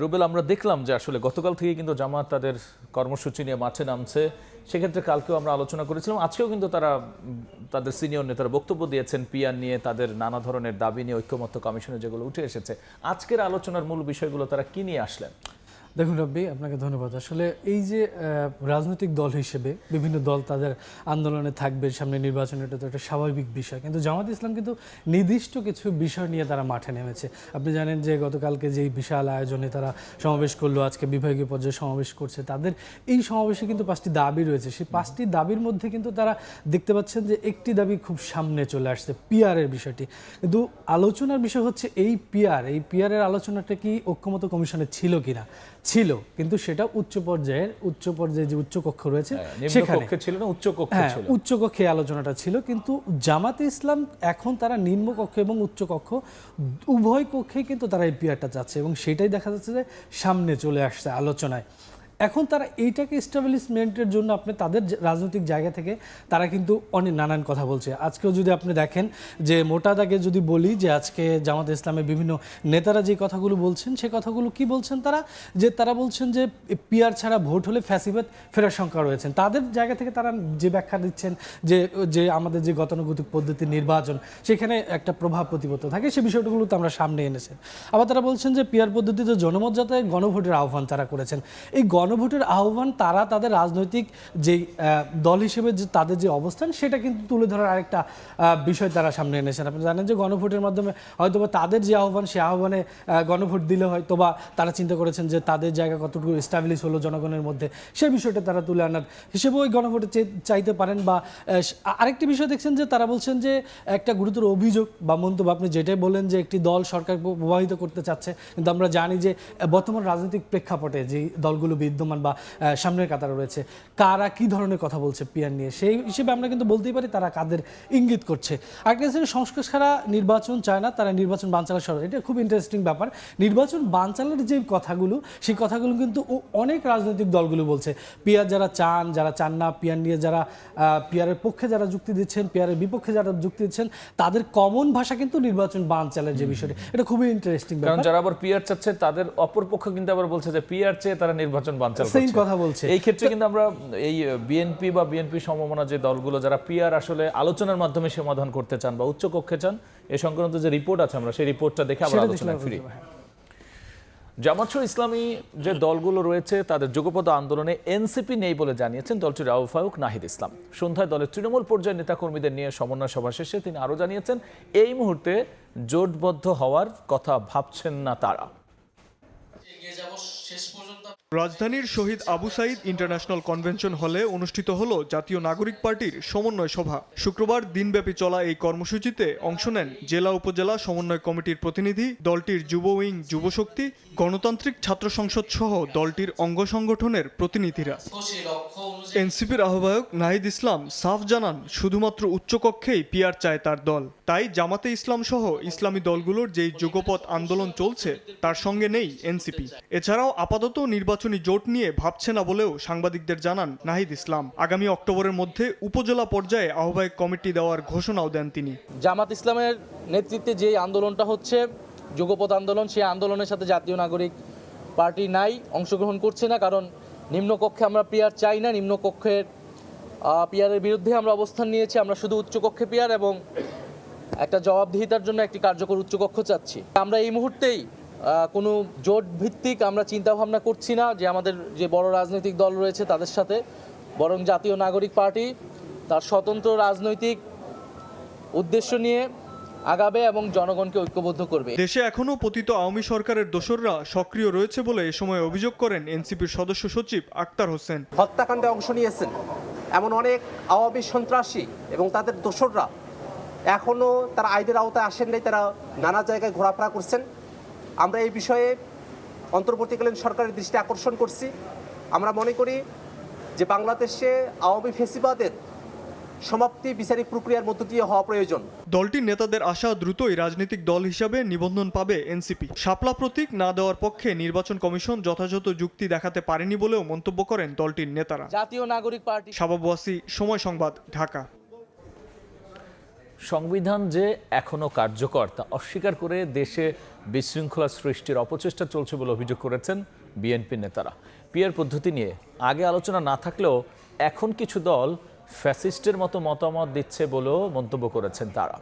রুবেল, আমরা দেখলাম যে আসলে গতকাল থেকে কিন্তু জামাত তাদের কর্মসূচি নিয়ে মাঠে নামছে। সেক্ষেত্রে কালকেও আমরা আলোচনা করেছিলাম। আজকেও কিন্তু তারা তাদের সিনিয়র নেতারা বক্তব্য দিয়েছেন পিয়ার নিয়ে, তাদের নানা ধরনের দাবি নিয়ে ঐক্যমত্য কমিশনে যেগুলো উঠে এসেছে। আজকের আলোচনার মূল বিষয়গুলো তারা কি নিয়ে আসলেন? দেখুন রব্বি, আপনাকে ধন্যবাদ। আসলে এই যে রাজনৈতিক দল হিসেবে বিভিন্ন দল তাদের আন্দোলনে থাকবে সামনে নির্বাচন, এটা তো একটা স্বাভাবিক বিষয়। কিন্তু জামাত ইসলাম কিন্তু নির্দিষ্ট কিছু বিষয় নিয়ে তারা মাঠে নেমেছে। আপনি জানেন যে, গতকালকে যেই বিশাল আয়োজনে তারা সমাবেশ করল, আজকে বিভাগীয় পর্যায়ে সমাবেশ করছে, তাদের এই সমাবেশে কিন্তু পাঁচটি দাবি রয়েছে। সেই পাঁচটি দাবির মধ্যে কিন্তু তারা দেখতে পাচ্ছেন যে, একটি দাবি খুব সামনে চলে আসছে পিআরের বিষয়টি। কিন্তু আলোচনার বিষয় হচ্ছে এই পিআর এই পিআরের আলোচনাটা কি ঐক্যমত কমিশনে ছিল কিনা? ছিল কিন্তু সেটা উচ্চ পর্যায়ের উচ্চ পর্যায়ে যে উচ্চ কক্ষ রয়েছে হ্যাঁ, সেখানে। ছিল না উচ্চ কক্ষে হ্যাঁ ছিল। উচ্চ কক্ষে আলোচনাটা ছিল কিন্তু জামাতে ইসলাম এখন তারা নিম্ন কক্ষ এবং উচ্চ কক্ষ উভয় কক্ষেই কিন্তু তারা এই পিয়ারটা চাচ্ছে এবং সেটাই দেখা যাচ্ছে যে সামনে চলে আসছে আলোচনায়। এখন তারা এইটাকে এস্টাবলিশমেন্টের জন্য আপনি তাদের রাজনৈতিক জায়গা থেকে তারা কিন্তু অনেক নানান কথা বলছে। আজকেও যদি আপনি দেখেন যে মোটা দাগে যদি বলি যে আজকে জামাত ইসলামের বিভিন্ন নেতারা যে কথাগুলো বলছেন, সে কথাগুলো কি বলছেন তারা? যে তারা বলছেন যে পিয়ার ছাড়া ভোট হলে ফ্যাসিবাদ, ফেরার সংখ্যা রয়েছেন তাদের জায়গা থেকে তারা যে ব্যাখ্যা দিচ্ছেন যে যে আমাদের যে গতানুগতিক পদ্ধতি নির্বাচন, সেখানে একটা প্রভাব প্রতিপত্ত থাকে সেই বিষয়গুলো তো আমরা সামনে এনেছেন আবার তারা বলছেন যে পিয়ার পদ্ধতিতে জনমত যাতে গণভোটের আহ্বান তারা করেছেন। এই গণভোটের আহ্বান, তারা তাদের রাজনৈতিক যে দল হিসেবে যে, তাদের যে অবস্থান, সেটা কিন্তু তুলে ধরার আরেকটা বিষয় তারা সামনে এনেছেন। আপনি জানেন যে, গণভোটের মাধ্যমে হয়তোবা তাদের যে আহ্বান সেই আহ্বানে গণভোট দিলে হয়তো বা তারা চিন্তা করেছেন যে, তাদের জায়গা কতটুকু এস্টাবলিশ হলো জনগণের মধ্যে সেই বিষয়টা তারা তুলে আনার হিসেবে ওই গণভোটে চাইতে পারেন বা আরেকটি বিষয় দেখছেন যে, তারা বলছেন যে, একটা গুরুতর অভিযোগ বা মন্তব্য, আপনি যেটাই বলেন যে, একটি দল সরকার প্রভাবিত করতে চাচ্ছে, কিন্তু আমরা জানি যে, বর্তমান রাজনৈতিক প্রেক্ষাপটে যে, দলগুলো বিদ্যমান বা সামনের কাতারে রয়েছে। কারা কি ধরনের কথা বলছে পিয়ার নিয়ে? সেই হিসেবে আমরা কিন্তু বলতেই পারি তারা কাদের ইঙ্গিত করছে। আরেকটা সংস্কার ছাড়া নির্বাচন চায় না তারা নির্বাচন বানচালের সরকার এটা খুব ইন্টারেস্টিং ব্যাপার। নির্বাচন বানচালের যে কথাগুলো সেই কথাগুলো কিন্তু অনেক রাজনৈতিক দলগুলো বলছে। পিয়ার যারা চান যারা চান না পিয়ার নিয়ে যারা পিয়ারের পক্ষে যারা যুক্তি দিচ্ছেন পিয়ারের বিপক্ষে যারা যুক্তি দিচ্ছেন তাদের কমন ভাষা কিন্তু নির্বাচন বানচালের যে বিষয়টি। এটা খুবই ইন্টারেস্টিং কারণ যারা আবার পিয়ার চাচ্ছে তাদের অপর পক্ষ কিন্তু আবার বলছে যে পিয়ার চেয়ে তারা নির্বাচন বানচাল করছে। কথা বলছে। এই ক্ষেত্রে কিন্তু আমরা এই বিএনপি বা বিএনপি সমমনা যে দলগুলো যারা পিয়ার আসলে আলোচনার মাধ্যমে সমাধান করতে চান বা উচ্চ কক্ষে চান এ সংক্রান্ত যে রিপোর্ট আছে আমরা সেই রিপোর্টটা দেখে আবার আলোচনায় ফিরি হ্যাঁ। জামাত ইসলামী যে দলগুলো রয়েছে তাদের যুগপদ আন্দোলনে এনসিপি নেই বলে জানিয়েছেন দলটির আহ্বায়ক নাহিদ ইসলাম সন্ধ্যায় দলের তৃণমূল পর্যায়ের নেতাকর্মীদের নিয়ে সমন্বয় সভা শেষে তিনি আরও জানিয়েছেন এই মুহূর্তে জোটবদ্ধ হওয়ার কথা ভাবছেন না তারা রাজধানীর শহীদ আবু সাইদ ইন্টারন্যাশনাল কনভেনশন হলে অনুষ্ঠিত হল জাতীয় নাগরিক পার্টির সমন্বয় সভা। শুক্রবার দিনব্যাপী চলা এই কর্মসূচিতে অংশ নেন জেলা উপজেলা সমন্বয় কমিটির প্রতিনিধি, দলটির যুব উইং যুবশক্তি, গণতান্ত্রিক ছাত্র সংসদ সহ দলটির অঙ্গ সংগঠনের প্রতিনিধিরা। এনসিপির আহ্বায়ক নাহিদ ইসলাম সাফ জানান, শুধুমাত্র উচ্চকক্ষেই পিয়ার চায় তার দল। তাই জামাতে ইসলাম সহ ইসলামী দলগুলোর যেই যুগপথ আন্দোলন চলছে, তার সঙ্গে নেই এনসিপি। এছাড়াও আপাতত নির্বাচনী জোট নিয়ে ভাবছে না বলেও সাংবাদিকদের জানান নাহিদ ইসলাম। আগামী অক্টোবরের মধ্যে উপজেলা পর্যায়ে আহ্বায়ক কমিটি দেওয়ার ঘোষণাও দেন তিনি। জামাত ইসলামের নেতৃত্বে যে আন্দোলনটা হচ্ছে যুগপথ আন্দোলন, সেই আন্দোলনের সাথে জাতীয় নাগরিক পার্টি নাই, অংশগ্রহণ করছে না, কারণ নিম্নকক্ষে আমরা পিয়ার চাই না, নিম্নকক্ষের পিয়ারের বিরুদ্ধে আমরা অবস্থান নিয়েছি, আমরা শুধু উচ্চকক্ষে পিয়ার এবং একটা জবাবদিহিতার জন্য একটি কার্যকর উচ্চকক্ষ চাচ্ছি। আমরা এই মুহূর্তেই কোনো জোট ভিত্তিক আমরা চিন্তা ভাবনা করছি না যে আমাদের যে বড় রাজনৈতিক দল রয়েছে তাদের সাথে বরং জাতীয় নাগরিক পার্টি তার স্বতন্ত্র রাজনৈতিক উদ্দেশ্য নিয়ে আগাবে এবং জনগণকে ঐক্যবদ্ধ করবে। দেশে এখনও পতিত আওয়ামী সরকারের দোসররা সক্রিয় রয়েছে বলে এ সময় অভিযোগ করেন এনসিপির সদস্য সচিব আক্তার হোসেন। হত্যাকাণ্ডে অংশ নিয়েছেন এমন অনেক আওয়ামী সন্ত্রাসী এবং তাদের দোসররা এখনও তারা আইনের আওতায় আসেন নাই তারা নানা জায়গায় ঘোরাফেরা করছেন। আমরা এই বিষয়ে অন্তর্বর্তীকালীন সরকারের দৃষ্টি আকর্ষণ করছি। আমরা মনে করি যে বাংলাদেশে আওয়ামী ফেসিবাদের সমাপ্তি বিচারিক প্রক্রিয়ার মধ্য দিয়ে হওয়া প্রয়োজন। দলটির নেতাদের আশা দ্রুতই রাজনৈতিক দল হিসাবে নিবন্ধন পাবে এনসিপি। শাপলা প্রতীক না দেওয়ার পক্ষে নির্বাচন কমিশন যথাযথ যুক্তি দেখাতে পারেনি বলেও মন্তব্য করেন দলটির নেতারা। জাতীয় নাগরিক পার্টি শাবাব ওয়াসি সময় সংবাদ ঢাকা। সংবিধান যে এখনও কার্যকর তা অস্বীকার করে দেশে বিশৃঙ্খলা সৃষ্টির অপচেষ্টা চলছে বলে অভিযোগ করেছেন বিএনপি নেতারা। পিয়ার পদ্ধতি নিয়ে আগে আলোচনা না থাকলেও এখন কিছু দল ফ্যাসিস্টের মতো মতামত দিচ্ছে বলেও মন্তব্য করেছেন তারা।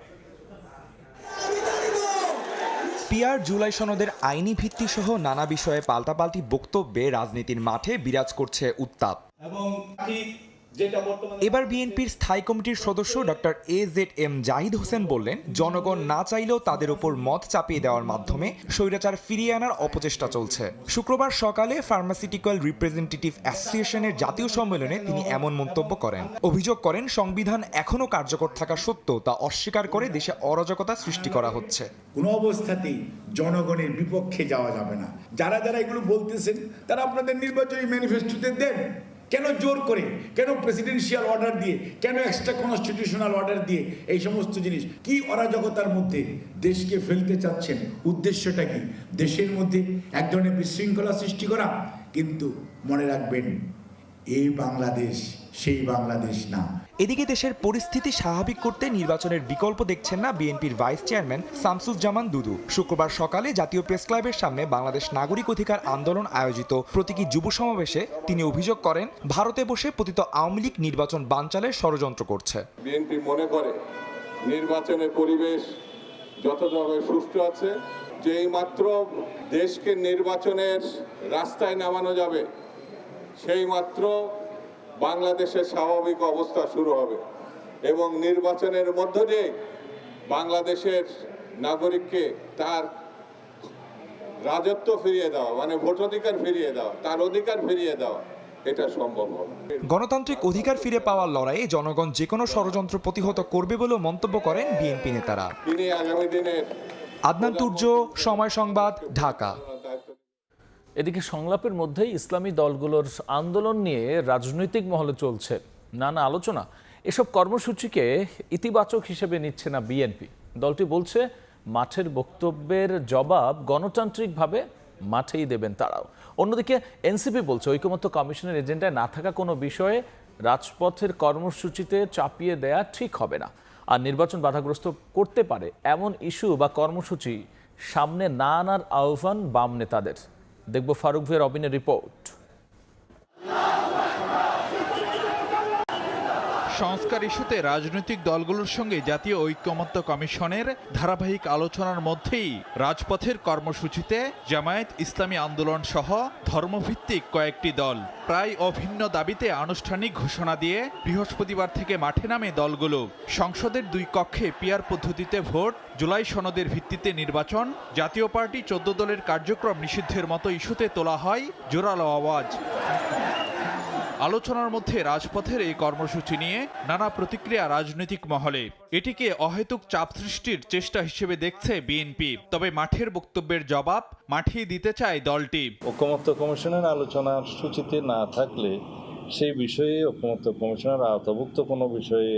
পিয়ার জুলাই সনদের আইনি ভিত্তি সহ নানা বিষয়ে পাল্টাপাল্টি বক্তব্যে রাজনীতির মাঠে বিরাজ করছে উত্তাপ। এবার বিএনপির স্থায়ী কমিটির সদস্য doctor A Z M Zahid Hossain বললেন জনগণ না চাইলেও তাদের উপর মত চাপিয়ে দেওয়ার মাধ্যমে স্বৈরাচার ফিরিয়ে আনার অপচেষ্টা চলছে। শুক্রবার সকালে ফার্মাসিউটিক্যাল রিপ্রেজেন্টেটিভ অ্যাসোসিয়েশনের জাতীয় সম্মেলনে তিনি এমন মন্তব্য করেন। অভিযোগ করেন সংবিধান এখনও কার্যকর থাকা সত্ত্বেও তা অস্বীকার করে দেশে অরাজকতা সৃষ্টি করা হচ্ছে। কোনো অবস্থাতেই জনগণের বিপক্ষে যাওয়া যাবে না। যারা যারা এগুলো বলতেছেন তারা আপনাদের নির্বাচনী ম্যানিফেস্টোতে দেন। কেন জোর করে? কেন প্রেসিডেন্সিয়াল অর্ডার দিয়ে? কেন এক্সট্রা কনস্টিটিউশনাল অর্ডার দিয়ে? এই সমস্ত জিনিস। কি অরাজকতার মধ্যে দেশকে ফেলতে চাচ্ছেন? উদ্দেশ্যটা কি? দেশের মধ্যে এক ধরনের বিশৃঙ্খলা সৃষ্টি করা? কিন্তু মনে রাখবেন এই বাংলাদেশ সেই বাংলাদেশ না। এদিকে দেশের পরিস্থিতি স্বাভাবিক করতে নির্বাচনের বিকল্প দেখছেন না বিএনপির ভাইস চেয়ারম্যান শামসুজ্জামান দুদু। শুক্রবার সকালে জাতীয় প্রেস ক্লাবের সামনে বাংলাদেশ নাগরিক অধিকার আন্দোলন আয়োজিত। প্রতীকী যুব সমাবেশে তিনি অভিযোগ করেন ভারতে বসে পতিত আওয়ামী লীগ নির্বাচন বানচালের ষড়যন্ত্র করছে। বিএনপি মনে করে নির্বাচনের পরিবেশ যতভাবে সুষ্ঠু আছে যেই মাত্র দেশকে নির্বাচনের রাস্তায় নামানো যাবে সেই মাত্র বাংলাদেশের স্বাভাবিক অবস্থা শুরু হবে এবং নির্বাচনের মধ্য দিয়ে বাংলাদেশের নাগরিককে তার রাজত্ব ফিরিয়ে দেওয়া মানে ভোটাধিকার ফিরিয়ে দেওয়া তার অধিকার ফিরিয়ে দেওয়া এটা সম্ভব হবে। গণতান্ত্রিক অধিকার ফিরে পাওয়ার লড়াইয়ে জনগণ যে কোনো ষড়যন্ত্র প্রতিহত করবে বলেও মন্তব্য করেন বিএনপি নেতারা। তিনি আগামী দিনের আদনান তুর্য সময় সংবাদ ঢাকা। এদিকে সংলাপের মধ্যেই ইসলামী দলগুলোর আন্দোলন নিয়ে রাজনৈতিক মহলে চলছে নানা আলোচনা। এসব কর্মসূচিকে ইতিবাচক হিসেবে নিচ্ছে না বিএনপি। দলটি বলছে, মাঠের বক্তব্যের জবাব গণতান্ত্রিকভাবে মাঠেই দেবেন তারাও। অন্যদিকে এনসিপি বলছে, ঐকমত্য কমিশনের এজেন্ডায় না থাকা কোনো বিষয়ে রাজপথের কর্মসূচিতে চাপিয়ে দেয়া ঠিক হবে না। আর নির্বাচন বাধাগ্রস্ত করতে পারে এমন ইস্যু বা কর্মসূচি সামনে না আনার আহ্বান বাম নেতাদের। দেখব ফারুক ভাইয়ের অবিনের রিপোর্ট সংস্কার ইস্যুতে রাজনৈতিক দলগুলোর সঙ্গে জাতীয় ঐক্যমত্য কমিশনের ধারাবাহিক আলোচনার মধ্যেই রাজপথের কর্মসূচিতে জামায়াত ইসলামী আন্দোলন সহ ধর্মভিত্তিক কয়েকটি দল প্রায় অভিন্ন দাবিতে আনুষ্ঠানিক ঘোষণা দিয়ে বৃহস্পতিবার থেকে মাঠে নামে দলগুলো। সংসদের দুই কক্ষে পিয়ার পদ্ধতিতে ভোট, জুলাই সনদের ভিত্তিতে নির্বাচন, জাতীয় পার্টি চোদ্দ দলের কার্যক্রম নিষিদ্ধের মতো ইস্যুতে তোলা হয় জোরালো আওয়াজ। আলোচনার মধ্যে রাজপথের এই কর্মসূচি নিয়ে নানা প্রতিক্রিয়া রাজনৈতিক মহলে। এটিকে অহেতুক চাপ সৃষ্টির চেষ্টা হিসেবে দেখছে বিএনপি। তবে মাঠের বক্তব্যের জবাব মাঠেই দিতে চায় দলটি। ঐক্যমত্য কমিশনের আলোচনার সূচিতে না থাকলে সেই বিষয়ে ঐক্যমত্য কমিশনের আওতাভুক্ত কোনো বিষয়ে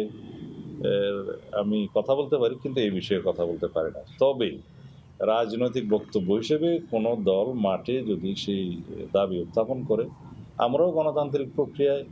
আমি কথা বলতে পারি, কিন্তু এই বিষয়ে কথা বলতে পারি না। তবে রাজনৈতিক বক্তব্য হিসেবে কোনো দল মাঠে যদি সেই দাবি উত্থাপন করে আমরাও গণতান্ত্রিক প্রক্রিয়ায়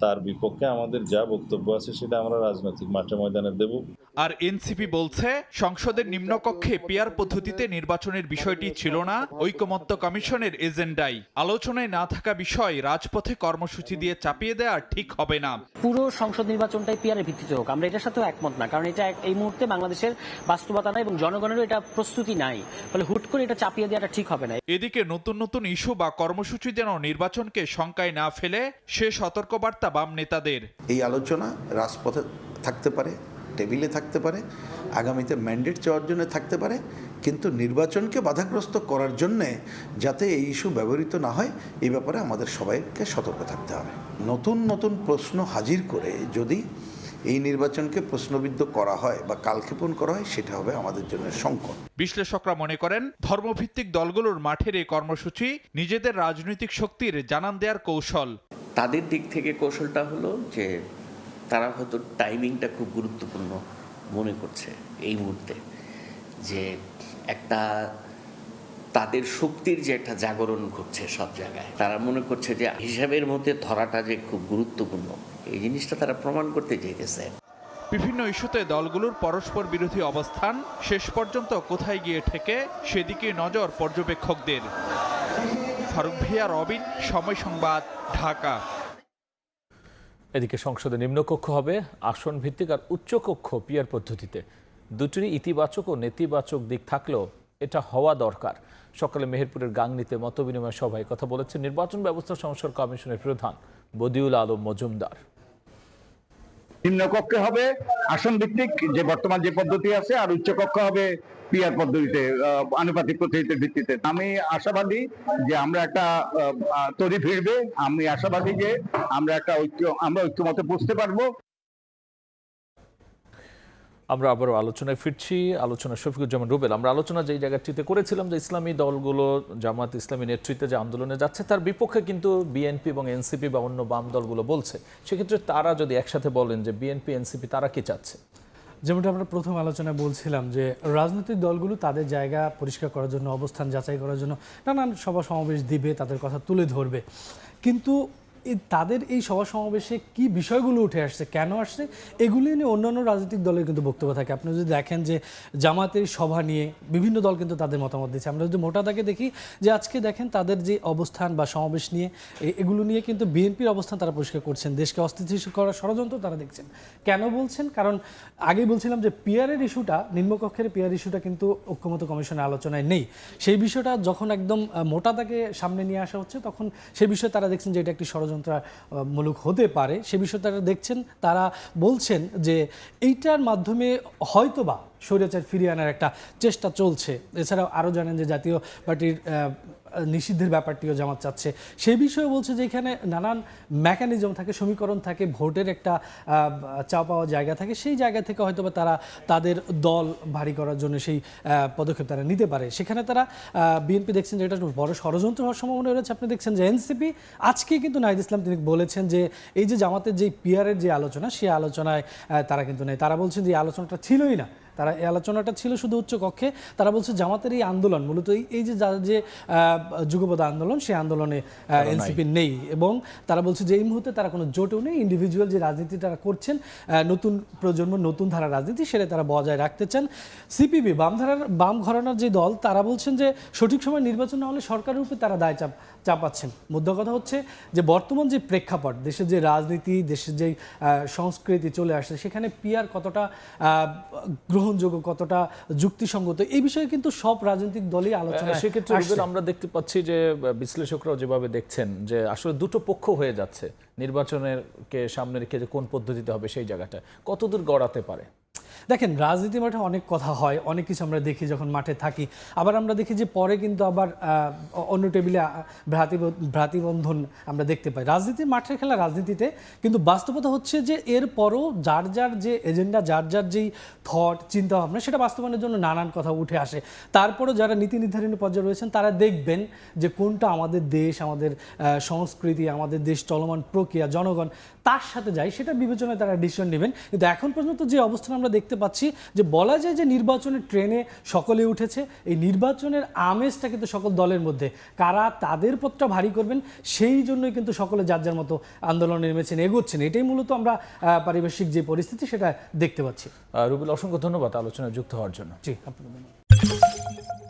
তার বিপক্ষে আমাদের যা বক্তব্য আছে সেটা আমরা রাজনৈতিক মাঠে ময়দানে দেব। আর এনসিপি বলছে সংসদের নিম্নকক্ষে পিয়ার পদ্ধতিতে নির্বাচনের বিষয়টি ছিল না ঐকমত্য কমিশনের এজেন্ডায় আলোচনায় না থাকা বিষয় রাজপথে কর্মসূচি দিয়ে চাপিয়ে দেওয়া ঠিক হবে না। পুরো সংসদ নির্বাচনটাই পিয়ারের ভিত্তিতে হোক আমরা এটার সাথেও একমত না কারণ এটা এক- এই মুহূর্তে বাংলাদেশের বাস্তবতা নাই এবং জনগণেরও এটা প্রস্তুতি নাই। ফলে হুট করে এটা চাপিয়ে দেওয়াটা ঠিক হবে না। এদিকে নতুন নতুন ইস্যু বা কর্মসূচি যেন নির্বাচনকে শঙ্কায় না ফেলে সে সতর্কবার্তা বাম নেতাদের? এই আলোচনা রাজপথে থাকতে পারে টেবিলে থাকতে পারে আগামীতে ম্যান্ডেট চাওয়ার জন্য থাকতে পারে কিন্তু নির্বাচনকে বাধাগ্রস্ত করার জন্যে যাতে এই ইস্যু ব্যবহৃত না হয় এই ব্যাপারে আমাদের সবাইকে সতর্ক থাকতে হবে। নতুন নতুন প্রশ্ন হাজির করে যদি এই নির্বাচনকে প্রশ্নবিদ্ধ করা হয় বা কালক্ষেপণ করা হয় সেটা হবে আমাদের জন্য সংকট। বিশ্লেষকরা মনে করেন ধর্মভিত্তিক দলগুলোর মাঠের এই কর্মসূচি নিজেদের রাজনৈতিক শক্তির জানান দেওয়ার কৌশল। তাদের দিক থেকে কৌশলটা হলো যে তারা হয়তো টাইমিংটা খুব গুরুত্বপূর্ণ মনে করছে এই মুহূর্তে। যে একটা তাদের শক্তির যে একটা জাগরণ ঘটছে সব জায়গায়। তারা মনে করছে যে হিসাবের মধ্যে ধরাটা যে খুব গুরুত্বপূর্ণ, এই জিনিসটা তারা প্রমাণ করতে চাইতেছে। বিভিন্ন ইস্যুতে দলগুলোর পরস্পর বিরোধী অবস্থান শেষ পর্যন্ত কোথায় গিয়ে ঠেকে সেদিকে নজর পর্যবেক্ষকদের। ফারুক ভিয়া রবিন সময় সংবাদ ঢাকা। এদিকে সংসদে নিম্নকক্ষ হবে আসন ভিত্তিক আর উচ্চকক্ষ পিয়ার পদ্ধতিতে। দুটিরই ইতিবাচক ও নেতিবাচক দিক থাকলেও এটা হওয়া দরকার। সকালে মেহেরপুরের গাংনীতে মতবিনিময় সভায় কথা বলেছেন নির্বাচন ব্যবস্থা সংস্কার কমিশনের প্রধান বদিউল আলম মজুমদার। নিম্নকক্ষে হবে আসন ভিত্তিক যে বর্তমান যে পদ্ধতি আছে আর উচ্চকক্ষ হবে পিয়ার পদ্ধতিতে আনুপাতিক পদ্ধতির ভিত্তিতে। আমি আশাবাদী যে আমরা একটা আহ, ফিরবে। আমি আশাবাদী যে আমরা একটা ঐক্য আমরা ঐক্যমতে বুঝতে পারব। আমরা আবারও আলোচনায় ফিরছি। আলোচনা শফিকুজ্জামান রুবেল আমরা আলোচনা যেই জায়গাটিতে করেছিলাম যে ইসলামী দলগুলো জামাত ইসলামী নেতৃত্বে যে আন্দোলনে যাচ্ছে তার বিপক্ষে কিন্তু বিএনপি এবং এনসিপি বা অন্য বাম দলগুলো বলছে। সেক্ষেত্রে তারা যদি একসাথে বলেন যে বিএনপি এনসিপি তারা কি চাচ্ছে? যেমনটা আমরা প্রথম আলোচনায় বলছিলাম যে রাজনৈতিক দলগুলো তাদের জায়গা পরিষ্কার করার জন্য, অবস্থান যাচাই করার জন্য নানান সভা সমাবেশ দিবে, তাদের কথা তুলে ধরবে। কিন্তু তাদের এই সভা সমাবেশে কি বিষয়গুলো উঠে আসছে কেন আসছে এগুলি নিয়ে অন্যান্য রাজনৈতিক দলের কিন্তু বক্তব্য থাকে। আপনি যদি দেখেন যে জামাতের সভা নিয়ে বিভিন্ন দল কিন্তু তাদের মতামত দিচ্ছে। আমরা যদি মোটা দাগে দেখি যে আজকে দেখেন তাদের যে অবস্থান বা সমাবেশ নিয়ে এগুলো নিয়ে কিন্তু বিএনপির অবস্থান তারা পরিষ্কার করছেন। দেশকে অস্থিতিশীল করার ষড়যন্ত্র তারা দেখছেন। কেন বলছেন? কারণ আগে বলছিলাম যে পিয়ারের ইস্যুটা নিম্নকক্ষের পিয়ার ইস্যুটা কিন্তু ঐক্যমত কমিশনের আলোচনায় নেই। সেই বিষয়টা যখন একদম আহ, মোটা দাগে সামনে নিয়ে আসা হচ্ছে তখন সেই বিষয়ে তারা দেখছেন যে এটা একটি ষড়যন্ত্রমূলক হতে পারে, সে বিষয়ে তারা দেখছেন, তারা বলছেন যে এইটার মাধ্যমে হয়তোবা স্বৈরাচার ফিরিয়ে আনার একটা চেষ্টা চলছে। এছাড়াও আরও জানেন যে জাতীয় পার্টির নিষিদ্ধের ব্যাপারটিও জামাত চাচ্ছে। সেই বিষয়ে বলছে যে এখানে নানান মেকানিজম থাকে, সমীকরণ থাকে, ভোটের একটা চা পাওয়া জায়গা থাকে। সেই জায়গা থেকে হয়তোবা তারা তাদের দল ভারী করার জন্য সেই পদক্ষেপ তারা নিতে পারে। সেখানে তারা বিএনপি দেখছেন যে এটা বড় ষড়যন্ত্র হওয়ার সম্ভাবনা রয়েছে। আপনি দেখছেন যে এনসিপি আজকে কিন্তু নাহিদ ইসলাম তিনি বলেছেন যে এই যে জামাতের যে পিয়ারের যে আলোচনা, সেই আলোচনায় তারা কিন্তু নেই। তারা বলছেন যে আলোচনাটা ছিলই না। তারা এই আলোচনাটা ছিল শুধু উচ্চ কক্ষে। তারা বলছে জামাতের এই আন্দোলন মূলত এই- যে যে আহ, যুগপথ আন্দোলন সেই আন্দোলনে এনসিপি নেই এবং তারা বলছে যে এই মুহূর্তে তারা কোনো জোটেও নেই। ইন্ডিভিজুয়াল যে রাজনীতি তারা করছেন নতুন প্রজন্ম নতুন ধারা রাজনীতি সেটা তারা বজায় রাখতে চান। সিপিবি বাম ধারার বাম ঘরানার যে দল তারা বলছেন যে সঠিক সময় নির্বাচন না হলে সরকারের উপরে তারা দায় চাপ চাপাচ্ছেন মুদ্রা কথা হচ্ছে যে বর্তমান যে প্রেক্ষাপট দেশের যে রাজনীতি দেশের যে সংস্কৃতি চলে আসছে সেখানে পিয়ার কতটা গ্রহণযোগ্য কতটা যুক্তিসঙ্গত এই বিষয়ে কিন্তু সব রাজনৈতিক দলই আলোচনা সেক্ষেত্রে আমরা দেখতে পাচ্ছি যে বিশ্লেষকরাও যেভাবে দেখছেন যে আসলে দুটো পক্ষ হয়ে যাচ্ছে। নির্বাচনের কে সামনে রেখে যে কোন পদ্ধতিতে হবে সেই জায়গাটা। কতদূর গড়াতে পারে? দেখেন রাজনীতি মাঠে অনেক কথা হয়, অনেক কিছু আমরা দেখি যখন মাঠে থাকি। আবার আমরা দেখি যে পরে কিন্তু আবার অন্য টেবিলে ভ্রাতৃবন্ধন আমরা দেখতে পাই। রাজনীতির মাঠের খেলা রাজনীতিতে কিন্তু বাস্তবতা হচ্ছে যে এরপরও যার যার যে এজেন্ডা, যার যার যেই থট চিন্তা ভাবনা, সেটা বাস্তবায়নের জন্য নানান কথা উঠে আসে। তারপরও যারা নীতি নির্ধারণী পর্যায়ে রয়েছেন, তারা দেখবেন যে কোনটা আমাদের দেশ, আমাদের সংস্কৃতি, আমাদের দেশ চলমান প্রক্রিয়া, জনগণ তার সাথে যায় সেটা বিবেচনায় তারা ডিসিশন নেবেন। কিন্তু এখন পর্যন্ত যে অবস্থান আমরা দেখতে পাচ্ছি যে বলা যায় যে নির্বাচনের ট্রেনে সকলে উঠেছে এই নির্বাচনের আমেজটা কিন্তু সকল দলের মধ্যে। কারা তাদের পথটা ভারী করবেন সেই জন্যই কিন্তু সকলে যার যার মতো আন্দোলনে নেমেছেন এগোচ্ছেন। এটাই মূলত আমরা পারিপার্শ্বিক যে পরিস্থিতি সেটা দেখতে পাচ্ছি। রুবেল অসংখ্য ধন্যবাদ আলোচনায় যুক্ত হওয়ার জন্য। জি আপনাদের